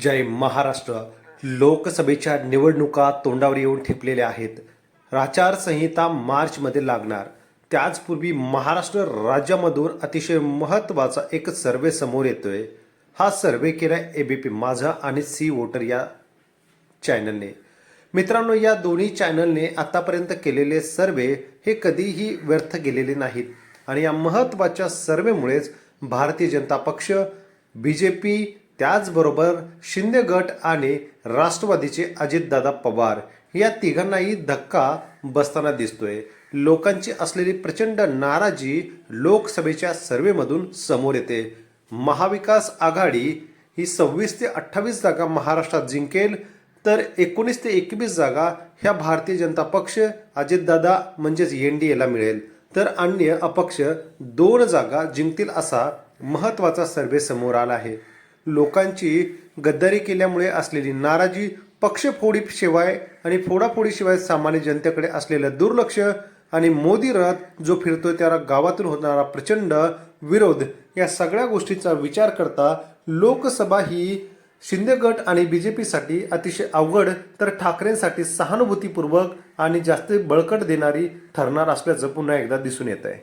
जय महाराष्ट्र. लोकसभेच्या निवडणुका तोंडावर येऊन ठेपलेल्या आहेत. आचारसंहिता मार्चमध्ये लागणार. त्याचपूर्वी महाराष्ट्र राज्यामधून अतिशय महत्त्वाचा एक सर्वे समोर येतोय. हा सर्वे केला ए बी पी माझा आणि सी वोटर या चॅनलने. मित्रांनो या दोन्ही चॅनलने आतापर्यंत केलेले सर्वे हे कधीही व्यर्थ गेलेले नाहीत. आणि या महत्त्वाच्या सर्वेमुळेच भारतीय जनता पक्ष बी जे पी त्याचबरोबर शिंदे गट आणि राष्ट्रवादीचे अजितदादा पवार या तिघांनाही धक्का बसताना दिसतोय. लोकांची असलेली प्रचंड नाराजी लोकसभेच्या सर्वेमधून समोर येते. महाविकास आघाडी ही सव्वीस ते अठ्ठावीस जागा महाराष्ट्रात जिंकेल तर एकोणीस ते एकवीस जागा ह्या भारतीय जनता पक्ष अजितदादा म्हणजेच एन डी एला मिळेल. तर अन्य अपक्ष दोन जागा जिंकतील असा महत्त्वाचा सर्वे समोर आला आहे. लोकांची गद्दारी केल्यामुळे असलेली नाराजी पक्षफोडीशिवाय आणि फोडाफोडीशिवाय सामान्य जनतेकडे असलेलं दुर्लक्ष आणि मोदी रथ जो फिरतोय त्याला गावातून होणारा प्रचंड विरोध या सगळ्या गोष्टीचा विचार करता लोकसभा ही शिंदे गट आणि पीसाठी अतिशय अवघड तर ठाकरेंसाठी सहानुभूतीपूर्वक आणि जास्त बळकट देणारी ठरणार असल्याचं पुन्हा एकदा दिसून येत आहे